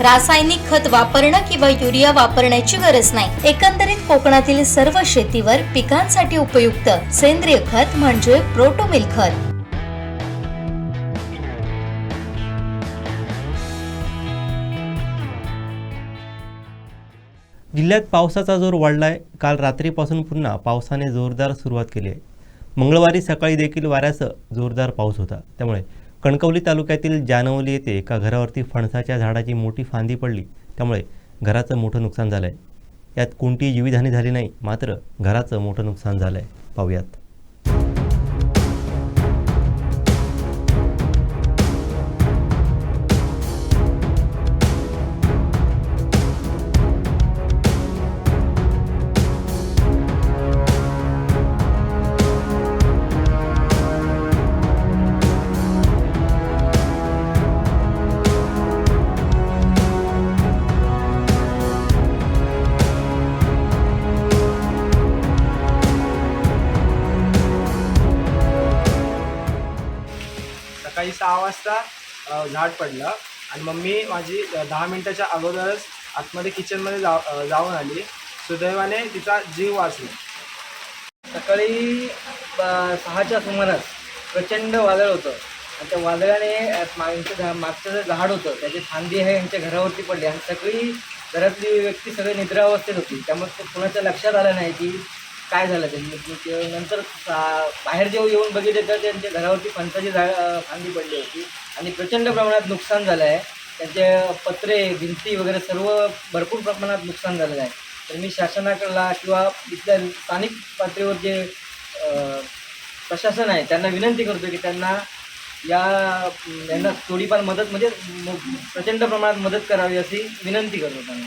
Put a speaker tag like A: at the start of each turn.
A: रासायनिक खत वापरणं किंवा युरिया वापरण्याची गरज नाही. एकंदरीत कोकणातील सर्व शेतीवर पिकांसाठी उपयुक्त सेंद्रिय खत म्हणजे प्रोटोमिल खत.
B: जिल्ह्यात पावसाचा जोर वाढलाय. काल रात्रीपासून पुन्हा पावसाने जोरदार सुरुवात केली आहे. मंगळवारी सकाळी देखील वाऱ्यासह जोरदार पाऊस होता. त्यामुळे कणकवली तालुक्यातील जानवली येथे एका घरावरती फणसाच्या झाडाची मोठी फांदी पडली. त्यामुळे घराचं मोठं नुकसान झालं आहे यात कोणतीही जीवितहानी झाली नाही मात्र घराचं मोठं नुकसान झालं आहे पाहूयात.
C: सकाळी सहा वाजता झाड पडलं. आणि मम्मी माझी दहा मिनटाच्या अगोदरच आतमध्ये किचनमध्ये जा जाऊन आली. सुदैवाने तिचा जीव वाचला.
D: सकाळी सहाच्या सुमारास प्रचंड वादळ होतं. आणि त्या वादळाने मागचं यांचं झा- मागचं जे झाड होतं त्याची फांदी आहे यांच्या घरावरती पडली. आणि सगळी घरातली व्यक्ती सगळी निद्रावस्थेत होती. त्यामुळे कोणाच्या लक्षात आलं नाही की काय झालं ते? नंतर बाहेर जेव्हा येऊन बघितले तर त्यांच्या घरावरती फणसाची झा फांदी पडली होती. आणि प्रचंड प्रमाणात नुकसान झालं आहे. त्यांचे पत्रे भिंती वगैरे सर्व भरपूर प्रमाणात नुकसान झालेलं आहे. तर मी शासनाकडला किंवा इथल्या स्थानिक पातळीवर जे प्रशासन आहे त्यांना विनंती करतो की त्यांना या यांना थोडीफार मदत म्हणजे प्रचंड प्रमाणात मदत करावी अशी विनंती करतो त्यांना.